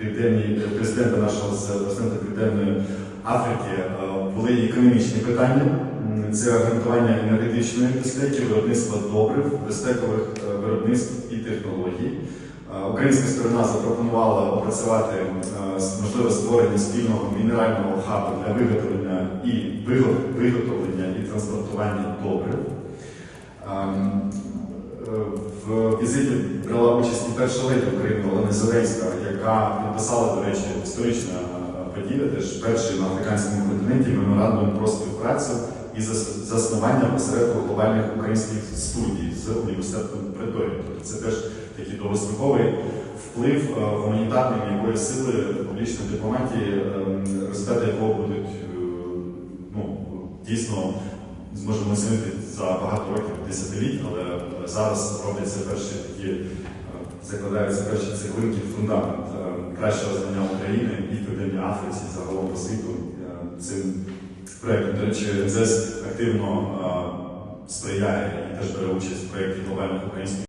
південній президента нашого з президента Південної Африки е, були економічні питання. Це гарантування енергетичної безпеки, виробництва добрив, безпекових е, виробництв і технологій. Е, Українська сторона запропонувала опрацювати е, можливе створення спільного мінерального хабу для виготовлення і виготовлення і транспортування добрив. Е, В візиті брала участь і перша леді України Олена Зеленська, яка підписала, до речі, історична е, подія, теж перший на африканському континенті меморандум про співпрацю і заснування осередку глобальних українських студій з університетом Преторії. Тобто це теж такий довгостроковий вплив е, гуманітарної м'якої сили публічної дипломатії, ем, результати якого будуть е, ну, дійсно зможемо оцінити за багато років, десятиліть, але зараз робляться перші такі, е, закладаються перші цеглинки фундамент е, кращого знання України і Південній Африці, загалом по світу. Е, Цим проєктом, до речі, МЗС активно сприяє і теж бере участь в проєкті глобальних українських.